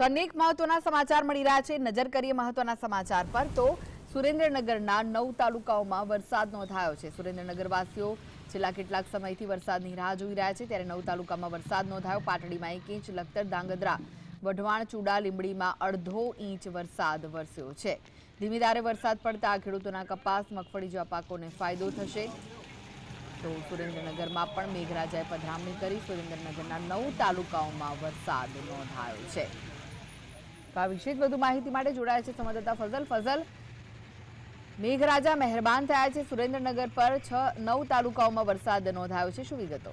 તો અનેક મહત્વના સમાચાર મળી રહ્યા છે. નજર કરીએ મહત્વના સમાચાર પર તો સુરેન્દ્રનગરના નવ તાલુકાઓમાં વરસાદ નોંધાયો છે. સુરેન્દ્રનગરવાસીઓ છેલ્લા કેટલાક સમયથી વરસાદની રાહ જોઈ રહ્યા છે. ત્યારે નવ તાલુકામાં વરસાદ નોંધાયો. પાટડીમાં એક ઇંચ, લખતર, ધાંગધ્રા, વઢવાણ, ચુડા, લીંબડીમાં અડધો ઇંચ વરસાદ વરસ્યો છે. ધીમી ધારે વરસાદ પડતા ખેડૂતોના કપાસ, મગફળી જેવા પાકોને ફાયદો થશે. તો સુરેન્દ્રનગરમાં પણ મેઘરાજાએ પધરામણી કરી. સુરેન્દ્રનગરના નવ તાલુકાઓમાં વરસાદ નોંધાયો છે. આ વિશે વધુ માહિતી માટે જોડાયા છે સંવાદદાતા ફઝલ. ફઝલ, મેઘરાજા મહેરબાન થયા છે. સુરેન્દ્રનગર પર છ, નવ તાલુકાઓમાં વરસાદ નોંધાયો છે. શું વિગતો?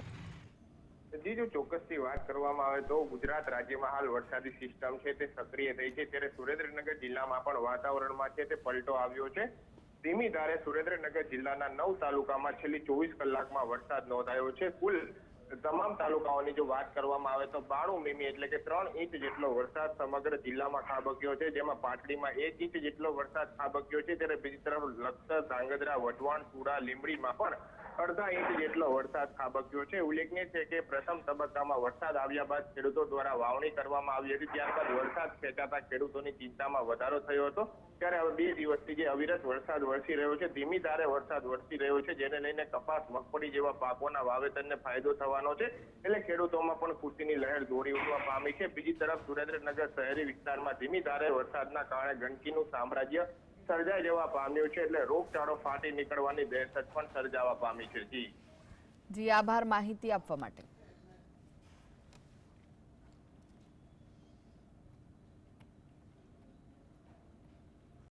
જી, જો ચોક્કસથી વાત કરવામાં આવે તો ગુજરાત રાજ્યમાં હાલ વરસાદી સિસ્ટમ છે તે સક્રિય થઈ છે. ત્યારે સુરેન્દ્રનગર જિલ્લામાં પણ વાતાવરણમાં છે તે પલટો આવ્યો છે. ધીમી ધારે સુરેન્દ્રનગર જિલ્લાના નવ તાલુકામાં છેલ્લી ચોવીસ કલાકમાં વરસાદ નોંધાયો છે. કુલ તમામ તાલુકાઓની જો વાત કરવામાં આવે તો બાણું મીમી એટલે કે ત્રણ ઇંચ જેટલો વરસાદ સમગ્ર જિલ્લામાં ખાબક્યો છે. જેમાં પાટડીમાં એક ઇંચ જેટલો વરસાદ ખાબક્યો છે. ત્યારે બીજી તરફ લખતર, ધાંગધ્રા, વઢવાણ સુરા લીંબડીમાં પણ અડધા ઇંચ જેટલો વરસાદ ખાબક્યો છે. ઉલ્લેખનીય છે કે પ્રથમ તબક્કામાં વરસાદ આવ્યા બાદ ખેડૂતો દ્વારા વાવણી કરવામાં આવી હતી. ત્યારબાદ વરસાદ ખેંચાતા ખેડૂતોની ચિંતામાં વધારો થયો હતો. ત્યારે હવે બે દિવસથી જે અવિરત વરસાદ વરસી રહ્યો છે, ધીમી ધારે વરસાદ વરસી રહ્યો છે, જેને લઈને કપાસ, મગફળી જેવા પાકોના વાવેતરને ફાયદો થવાનો છે. એટલે ખેડૂતોમાં પણ ખુશીની લહેર દોડી ઉઠવા પામી છે. બીજી તરફ સુરેન્દ્રનગર શહેરી વિસ્તારમાં ધીમી ધારે વરસાદના કારણે ગંદકીનું સામ્રાજ્ય સર્જાઈ જવા પામ્યું છે એટલે રોગચાળો ફાટી નીકળવાની દહેશત પણ સર્જાવા પામી છે. જી. જી, આભાર માહિતી આપવા માટે.